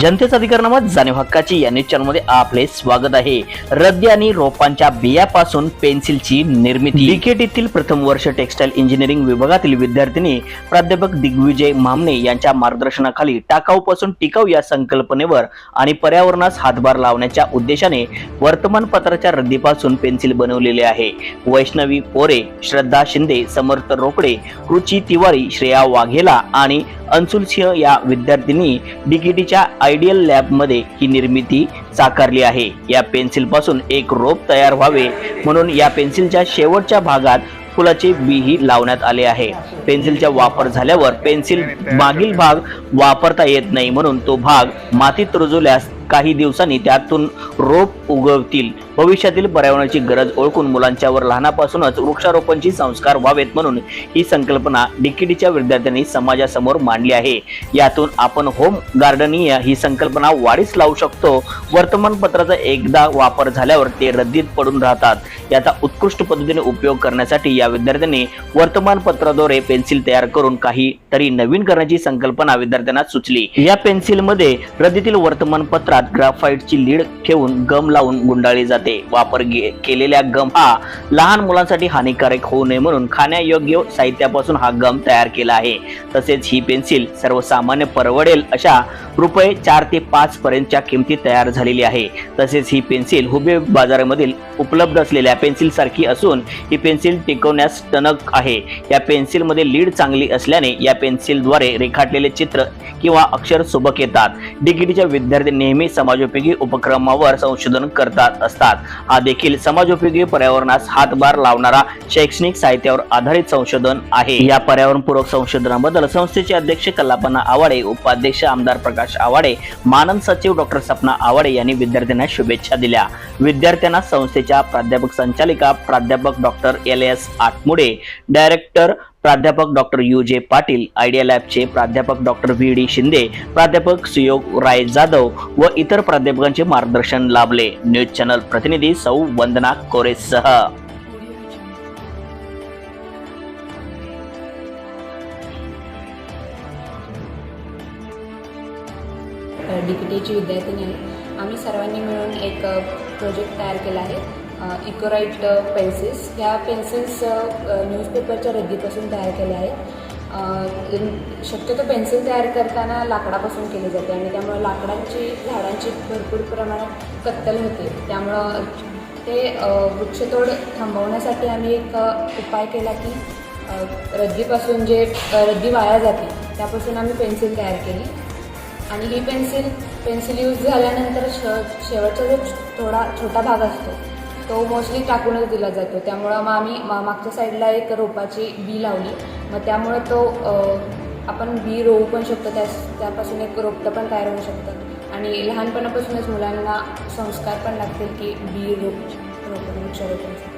जनतेचा अधिकारनामा जाणीव हक्काची या न्यूज चॅनलमध्ये आपले स्वागत आहे. रद्दी आणि रोपांच्या बियापासून पेन्सिलची निर्मिती. डीकेटीतील प्रथम वर्ष टेक्सटाईल इंजिनिअरिंग विभागातील विद्यार्थिनी प्राध्यापक दिग्विजय मामने यांच्या मार्गदर्शनाखाली टाकाऊपासून टिकाऊ या संकल्पनेवर आणि पर्यावरणास हातभार लावण्याच्या उद्देशाने वर्तमानपत्राच्या रद्दीपासून पेन्सिल बनवलेले आहे. वैष्णवी पोरे श्रद्धा शिंदे समर्थ रोकडे रुची तिवारी श्रेया वाघेला आणि अंशुल सिंह या विद्यार्थिनी डिकेटीच्या आयडियल लॅबमध्ये ही निर्मिती साकारली आहे. या पेन्सिलपासून एक रोप तयार व्हावे म्हणून या पेन्सिलच्या शेवटच्या भागात फुलाचे बीही लावण्यात आले आहे. पेन्सिलचा वापर झाल्यावर पेन्सिल मागील भाग वापरता येत नाही म्हणून तो भाग मातीत रुजवल्यास काही दिवसांनी त्यातून रोप उगवतील. भविष्यातील पर्यावरणाची गरज ओळखून मुलांच्यावर लहानापासूनच वृक्षारोपणची संस्कार व्हावेत म्हणून ही संकल्पना डीकेडीच्या विद्यार्थ्यांनी समाजासमोर मांडली आहे. यातून आपण होम गार्डनिंग ही संकल्पना वाढीस लावू शकतो. वर्तमानपत्राचा एकदा वापर झाल्यावर ते रद्दीत पडून राहतात. याचा उत्कृष्ट पद्धतीने उपयोग करण्यासाठी या विद्यार्थ्यांनी वर्तमानपत्राद्वारे पेन्सिल तयार करून काही तरी नवीन करण्याची संकल्पना विद्यार्थ्यांना सुचली. या पेन्सिलमध्ये रद्दीतील वर्तमानपत्रात ग्राफाईटची लीड ठेवून गम लावून गुंडाळली जाते. वापर केलेल्या गम हा लहान मुलांसाठी हानिकारक होऊ नये म्हणून खाण्यायोग्य साहित्यापासून हा गम तयार केला आहे. तसेच ही पेन्सिल सर्वसामान्य परवडेल अशा रुपये चार ते पाच पर्यंतच्या किमती तयार झालेली आहे. तसेच ही पेन्सिल हुबे बाजारामधील उपलब्ध असलेल्या पेन्सिल सारखी असून ही पेन्सिल टिकवण्यास टणक आहे. या पेन्सिलमध्ये लीड चांगली असल्याने या पेन्सिलद्वारे रेखाटलेले चित्र किंवा अक्षर सुबक येतात. डिग्रीच्या विद्यार्थी नेहमी समाजोपयोगी उपक्रमावर संशोधन करतात असतात. हा देखील समाजोपयोगी पर्यावरणास हातभार लावणारा शैक्षणिक साहित्यावर आधारित संशोधन आहे. या पर्यावरणपूरक संशोधनाबद्दल संस्थेचे अध्यक्ष कल्पना आवाडे उपाध्यक्ष आमदार प्रकाश आवाडे मानद सचिव डॉक्टर सपना आवाडे यांनी विद्यार्थ्यांना शुभेच्छा दिल्या. विद्यार्थ्यांना संस्थेच्या प्राध्यापक संचालिका प्राध्यापक doctor L. S. Atmude director प्राध्यापक doctor U J Patil idea लॅबचे प्राध्यापक डॉक्टर व्ही डी शिंदे प्राध्यापक सुयोग राय जाधव व इतर प्राध्यापकांचे मार्गदर्शन लाभले. न्यूज चॅनल प्रतिनिधी सौ वंदना कोरेसह. डी पी टीची विद्यार्थिनी आम्ही सर्वांनी मिळून एक प्रोजेक्ट तयार केला आहे. इकोराईट पेन्सिल्स. ह्या पेन्सिल्स न्यूजपेपरच्या रद्दीपासून तयार केल्या आहेत. शक्यतो पेन्सिल तयार करताना लाकडापासून केली जाते आणि त्यामुळे लाकडांची झाडांची भरपूर प्रमाणात कत्तल होते. त्यामुळं ते वृक्षतोड थांबवण्यासाठी आम्ही एक उपाय केला की रद्दीपासून जे रद्दी वाया जाते त्यापासून आम्ही पेन्सिल तयार केली. आणि ही पेन्सिल पेन्सिल यूज झाल्यानंतर श शेवटचा जो थोडा छोटा भाग असतो तो मोस्टली टाकूनच दिला जातो. त्यामुळं मग आम्ही मा- मागच्या साईडला एक रोपाची बी लावली. मग त्यामुळं तो आपण बी रोवू पण शकतो. त्या त्यापासून एक रोपटं पण तयार होऊ शकतं. आणि लहानपणापासूनच मुलांना संस्कार पण लागतील की बी रोप रोपण वृक्षारोपण